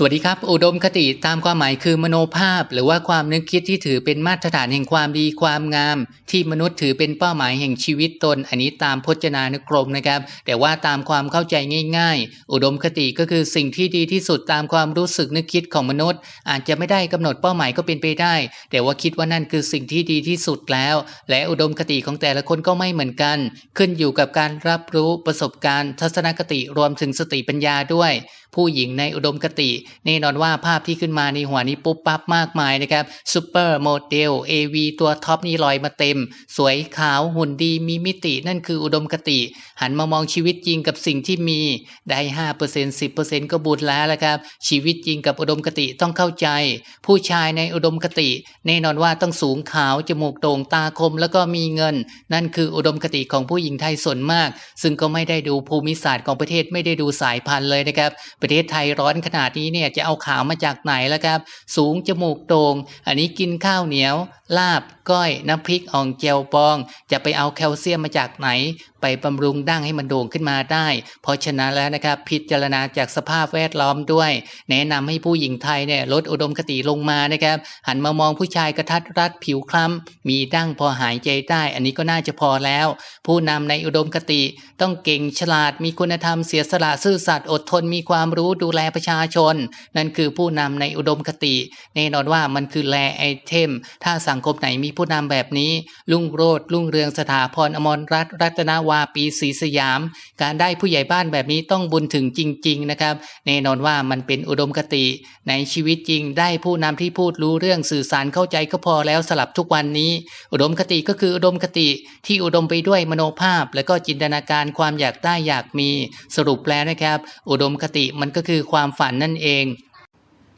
สวัสดีครับ อุดมคติตามความหมายคือมโนภาพ หรือว่าความนึกคิดที่ถือเป็นมาตรฐานแห่งความดีความงาม ที่มนุษย์ถือเป็นเป้าหมายแห่งชีวิตตน อันนี้ตามพจนานุกรมนะครับ แต่ว่าตามความเข้าใจง่าย ๆ อุดมคติก็คือสิ่งที่ดีที่สุดตามความรู้สึกนึกคิดของมนุษย์ อาจจะไม่ได้กำหนดเป้าหมายก็เป็นไปได้ แต่ว่าคิดว่านั่นคือสิ่งที่ดีที่สุดแล้ว และอุดมคติของแต่ละคนก็ไม่เหมือนกัน ขึ้นอยู่กับการรับรู้ประสบการณ์ ทัศนคติรวมถึงสติปัญญาด้วย ผู้หญิงในอุดมคติแน่นอนว่าภาพที่ขึ้นมาในหัวนี้ปุ๊บปั๊บมากมายนะครับซูเปอร์โมเดล AV ตัวท็อปนี่ลอยมาเต็ม สวยขาวหุ่นดีมีมิตินั่นคืออุดมคติ หันมามองชีวิตจริงกับสิ่งที่มีได้ห้าเปอร์เซ็นสิบเปอร์เซ็นก็บุญแล้วละครับ ชีวิตจริงกับอุดมคติต้องเข้าใจ ผู้ชายในอุดมคติ แน่นอนว่าต้องสูงขาวจมูกโด่งตาคมแล้วก็มีเงิน นั่นคืออุดมคติของผู้หญิงไทยส่วนมาก ซึ่งก็ไม่ได้ดูภูมิศาสตร์ของประเทศไม่ได้ดูสายพันธุ์เลยนะครับ ประเทศไทยร้อนขนาดนี้เนี่ยจะเอาขาวมาจากไหนแล้วครับ สูงจมูกโด่งอันนี้กินข้าวเหนียว ลาบก้อยน้ำพริกอ่องเจียวบอง จะไปเอาแคลเซียมมาจากไหน ไปบำรุงดั้งให้มันโด่งขึ้นมาได้ เพราะฉะนั้นแล้วนะครับพิจารณาจากสภาพแวดล้อมด้วย แนะนำให้ผู้หญิงไทยเนี่ยลดอุดมคติลงมานะครับ หันมามองผู้ชายกระทัดรัดผิวคล้ำมีดั้งพอหายใจได้ อันนี้ก็น่าจะพอแล้ว ผู้นำในอุดมคติต้องเก่งฉลาดมีคุณธรรมเสียสละซื่อสัตย์อดทนมีความรู้ดูแลประชาชนนั่นคือผู้นำในอุดมคติแน่นอนว่ามันคือแลไอเทม ถ้าสังคมไหนมีผู้นำแบบนี้ ลุ่งโรดลุ่งเรืองสถาพรอมรรัตรัตนวาปีศรีสยาม การได้ผู้ใหญ่บ้านแบบนี้ต้องบุญถึงจริง ๆ นะครับ แน่นอนว่ามันเป็นอุดมคติ ในชีวิตจริงได้ผู้นำที่พูดรู้เรื่องสื่อสารเข้าใจก็พอแล้วสลับทุกวันนี้ อุดมคติก็คืออุดมคติที่อุดมไปด้วยมโนภาพ และก็จินตนาการความอยากได้อยากมี สรุปแล้วนะครับ อุดมคติมันก็คือความฝันนั่นเอง saying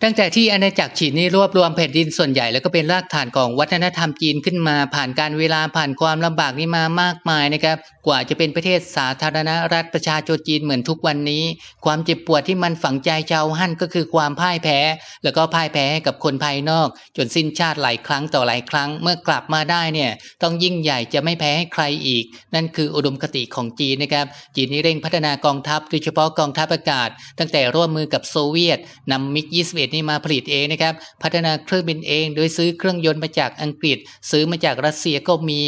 ตั้งแต่ที่อาณาจักรจีนนี่รวบรวมแผ่นดินส่วนใหญ่แล้วก็เป็นรากฐานของวัฒนธรรมจีนขึ้นมา ผ่านการเวลาผ่านความลำบากนี่มามากมายนะครับ กว่าจะเป็นประเทศสาธารณรัฐประชาชนจีนเหมือนทุกวันนี้ ความเจ็บปวดที่มันฝังใจชาวฮั่นก็คือความพ่ายแพ้ แล้วก็พ่ายแพ้ให้กับคนภายนอก จนสิ้นชาติหลายครั้งต่อหลายครั้งเมื่อกลับมาได้เนี่ยต้องยิ่งใหญ่จะไม่แพ้ให้ใครอีก นั่นคืออุดมคติของจีนนะครับจีนนี่เร่งพัฒนากองทัพโดยเฉพาะกองทัพอากาศ ตั้งแต่ร่วมมือกับโซเวียตนำมิก 21นี่มาผลิตเองนะครับ พัฒนาเครื่องบินเอง โดยซื้อเครื่องยนต์มาจากอังกฤษ ซื้อมาจากรัสเซียก็มี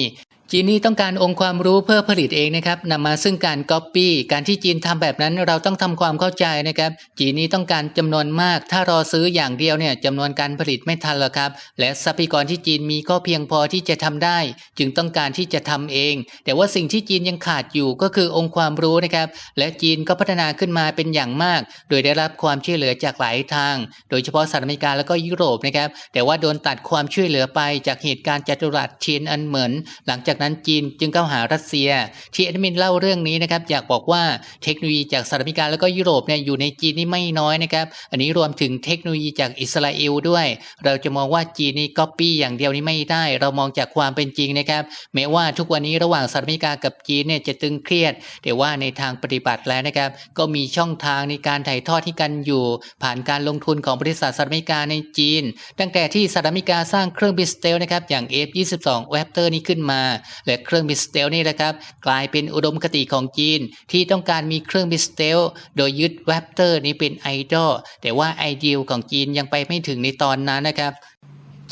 จีนนี่ต้องการองค์ความรู้เพื่อผลิตเองนะครับนำมาซึ่งการก๊อปปี้การที่จีนทำแบบนั้นเราต้องทำความเข้าใจนะครับ จีนนี่ต้องการจำนวนมาก ถ้ารอซื้ออย่างเดียวเนี่ยจำนวนการผลิตไม่ทันหรอกครับ และทรัพยากรที่จีนมีก็เพียงพอที่จะทำได้ จึงต้องการที่จะทำเอง แต่ว่าสิ่งที่จีนยังขาดอยู่ก็คือองค์ความรู้นะครับ และจีนก็พัฒนาขึ้นมาเป็นอย่างมาก โดยได้รับความช่วยเหลือจากหลายทาง โดยเฉพาะสหรัฐอเมริกาแล้วก็ยุโรปนะครับ แต่ว่าโดนตัดความช่วยเหลือไปจากเหตุการณ์จัตุรัสเทียนอันเหมือน หลังจากนั้นจีนจึงเข้าหารัสเซีย ที่แอดมินเล่าเรื่องนี้นะครับอยากบอกว่าเทคโนโลยีจากสหรัฐอเมริกาแล้วก็ยุโรปเนี่ยอยู่ในจีนนี่ไม่น้อยนะครับ อันนี้รวมถึงเทคโนโลยีจากอิสราเอลด้วย เราจะมองว่าจีนนี่ก๊อปปี้อย่างเดียวนี้ไม่ได้ เรามองจากความเป็นจริงนะครับแม้ว่าทุกวันนี้ระหว่างสหรัฐอเมริกากับจีนเนี่ยจะตึงเครียด แต่ว่าในทางปฏิบัติแล้วนะครับ ก็มีช่องทางในการถ่ายทอดที่กันอยู่ ผ่านการลงทุนของบริษัทสหรัฐอเมริกาในจีน ตั้งแต่ที่สหรัฐอเมริกาสร้างเครื่องบินสเตลนะครับอย่าง F22 Raptor นี้ขึ้นมาและเครื่องบินสเตลนี่แหละครับ กลายเป็นอุดมคติของจีน ที่ต้องการมีเครื่องบินสเตลโดยยึดแวปเตอร์นี้เป็นไอดอลแต่ว่าไอเดียของจีนยังไปไม่ถึงในตอนนั้นนะครับ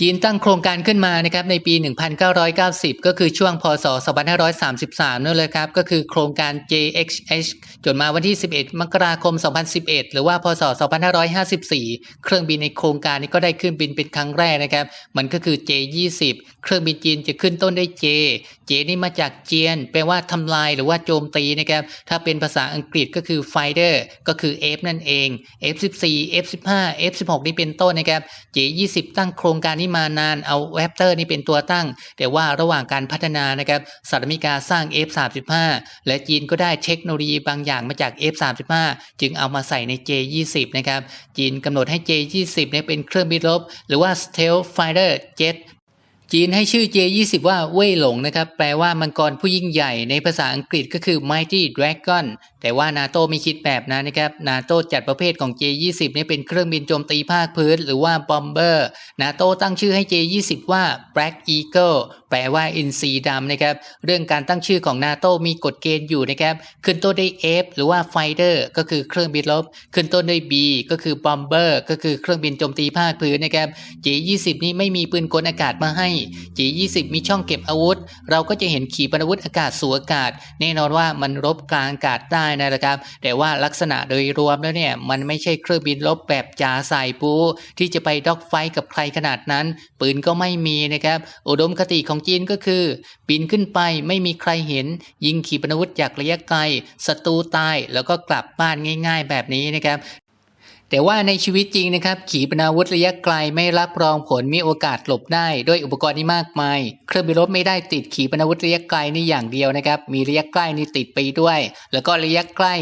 จีนตั้งโครงการขึ้นมานะครับในปี 1990 ก็คือช่วงพศ 2533 นั่นเลยครับ ก็คือโครงการ JXH จนมาวันที่ 11 มกราคม 2011 หรือว่าพศ 2554 เครื่องบินในโครงการนี้ก็ได้ขึ้นบินเป็นครั้งแรกนะครับ มันก็คือ J20 เครื่องบินจีนจะขึ้นต้นด้วย J J นี่มาจากเจียนแปลว่าทำลายหรือว่าโจมตีนะครับ ถ้าเป็นภาษาอังกฤษก็คือ fighter ก็คือ F นั่นเอง F14 F15 F16 นี่เป็นต้นนะครับ J20 ตั้งโครงการนี้มานานเอาแวปเตอร์นี่เป็นตัวตั้ง แต่ว่าระหว่างการพัฒนานะครับสหรัฐอเมริกาสร้าง F35 และจีนก็ได้เทคโนโลยีบางอย่างมาจาก F35 จึงเอามาใส่ใน J20 นะครับจีนกำหนดให้ J20 เนี่ยเป็นเครื่องบินรบ หรือว่า stealth fighter jet จีนให้ชื่อ J20 ว่าเว่ยหลงนะครับ แปลว่ามังกรผู้ยิ่งใหญ่ในภาษาอังกฤษก็คือ Mighty Dragon แต่ว่านาโตไม่คิดแบบนั้นนะครับนาโตจัดประเภทของ J20 นี่เป็นเครื่องบินโจมตีภาคพื้น หรือว่าบอมเบอร์นาโตตั้งชื่อให้ J20 ว่า Black Eagle แปลว่าอินทรีดำนะครับ เรื่องการตั้งชื่อของนาโตมีกฎเกณฑ์อยู่นะครับ ขึ้นต้นด้วย F หรือว่า Fighter ก็คือเครื่องบินรบ ขึ้นต้นด้วย B ก็คือ Bomber ก็คือเครื่องบินโจมตีภาคพื้นนะครับ J20 นี่ไม่มีปืนกลอากาศมาให้ J20 มีช่องเก็บอาวุธ เราก็จะเห็นขีปนาวุธอากาศสู่อากาศ แน่นอนว่ามันรบกลางอากาศได้นะครับ แต่ว่าลักษณะโดยรวมแล้วเนี่ยมันไม่ใช่เครื่องบินรบแบบจ่าใส่ปูที่จะไปด็อกไฟกับใครขนาดนั้น ปืนก็ไม่มีนะครับ อุดมคติของจีนก็คือปีนขึ้นไปไม่มีใครเห็น ยิงขีปนาวุธจากระยะไกลศัตรูตายแล้วก็กลับบ้านง่าย ๆ แบบนี้นะครับ แต่ว่าในชีวิตจริงนะครับ ขีปนาวุธระยะไกลไม่รับรองผลมีโอกาสหลบได้ด้วยอุปกรณ์ที่มากมาย เครื่องบินรบไม่ได้ติดขีปนาวุธระยะไกลนี่อย่างเดียวนะครับ มีระยะใกล้นี่ติดไปด้วย แล้วก็ระยะใกล้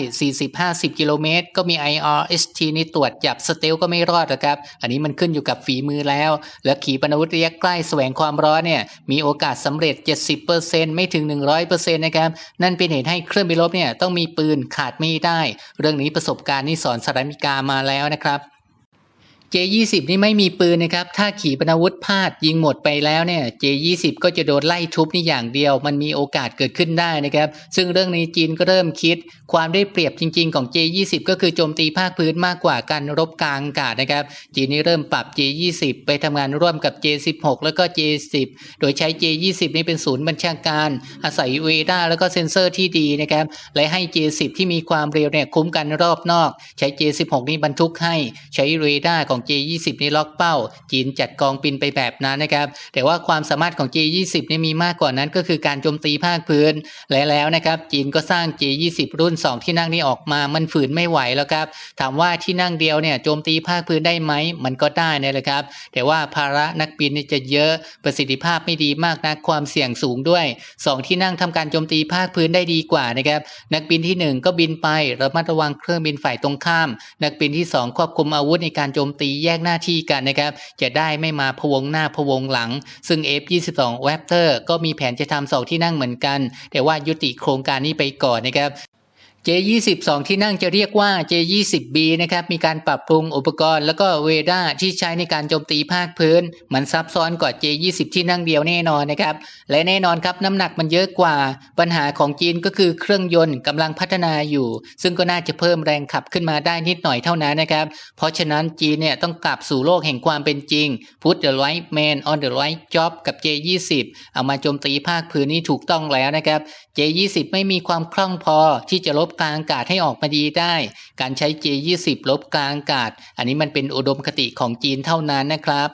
40-50 กิโลเมตร ก็มี IRST นี่ตรวจจับสเตลก็ไม่รอดนะครับ อันนี้มันขึ้นอยู่กับฝีมือแล้ว แล้วขีปนาวุธระยะใกล้แสวงความร้อนเนี่ยมีโอกาสสำเร็จ 70%ไม่ถึง 100%นะครับนั่นเป็นเหตุให้เครื่องบินรบเนี่ยต้องมีปืนขาดไม่ได้ เรื่องนี้ประสบการณ์นี่สอนสหรัฐอเมริกามาแล้วแล้วนะครับ J20 นี่ไม่มีปืนนะครับ ถ้าขีปนาวุธพลาดยิงหมดไปแล้วเนี่ย J20 ก็จะโดนไล่ทุบนี่อย่างเดียว มันมีโอกาสเกิดขึ้นได้นะครับ ซึ่งเรื่องนี้จีนก็เริ่มคิด ความได้เปรียบจริง ๆ ของ J20 ก็คือโจมตีภาคพื้นมากกว่าการรบกลางอากาศนะครับ จีนนี่เริ่มปรับ J20 ไปทำงานร่วมกับ J16 แล้วก็ J10 โดยใช้ J20 นี่เป็นศูนย์บัญชาการ อาศัยเวดาแล้วก็เซ็นเซอร์ที่ดีนะครับ และให้ J10 ที่มีความเร็วเนี่ยคุ้มกันรอบนอก ใช้ J16 นี่บรรทุกให้ใช้เรดาร์ของ J20 นี่ล็อกเป้า จีนจัดกองบินไปแบบนั้นนะครับ แต่ว่าความสามารถของ J20 นี่มีมากกว่านั้นก็คือการโจมตีภาคพื้นและแล้วนะครับ จีนก็สร้าง J20 รุ่น 2 ที่นั่งนี้ออกมา มันฝืนไม่ไหวแล้วครับ ถามว่าที่นั่งเดียวเนี่ยโจมตีภาคพื้นได้ไหม มันก็ได้นี่แหละครับ แต่ว่าภาระนักบินนี่จะเยอะประสิทธิภาพไม่ดีมากนะความเสี่ยงสูงด้วย 2 ที่นั่งทำการโจมตีภาคพื้นได้ดีกว่านะครับ นักบินที่ 1 ก็บินไประมัดระวังเครื่องบินฝ่ายตรงข้าม นักบินที่ 2 ควบคุมอาวุธในการโจมตีแยกหน้าที่กันนะครับ จะได้ไม่มาพวงหน้าพวงหลัง ซึ่ง F22 Raptor ก็มีแผนจะทำสองที่นั่งเหมือนกัน แต่ว่ายุติโครงการนี้ไปก่อนนะครับ J22 ที่นั่งจะเรียกว่า J20B นะครับ มีการปรับปรุงอุปกรณ์แล้วก็เวดาที่ใช้ในการโจมตีภาคพื้น มันซับซ้อนกว่า J20 ที่นั่งเดียวแน่นอนนะครับ และแน่นอนครับน้ำหนักมันเยอะกว่า ปัญหาของจีนก็คือเครื่องยนต์กำลังพัฒนาอยู่ ซึ่งก็น่าจะเพิ่มแรงขับขึ้นมาได้นิดหน่อยเท่านั้นนะครับ เพราะฉะนั้นจีนเนี่ยต้องกลับสู่โลกแห่งความเป็นจริง Put the right man on the right job กับ J20 เอามาโจมตีภาคพื้นนี่ถูกต้องแล้วนะครับ J20 ไม่มีความคล่องพอที่จะลบกลางอากาศให้ออกมาดีได้ การใช้ J20 ลบกลางอากาศ อันนี้มันเป็นอุดมคติของจีนเท่านั้นนะครับ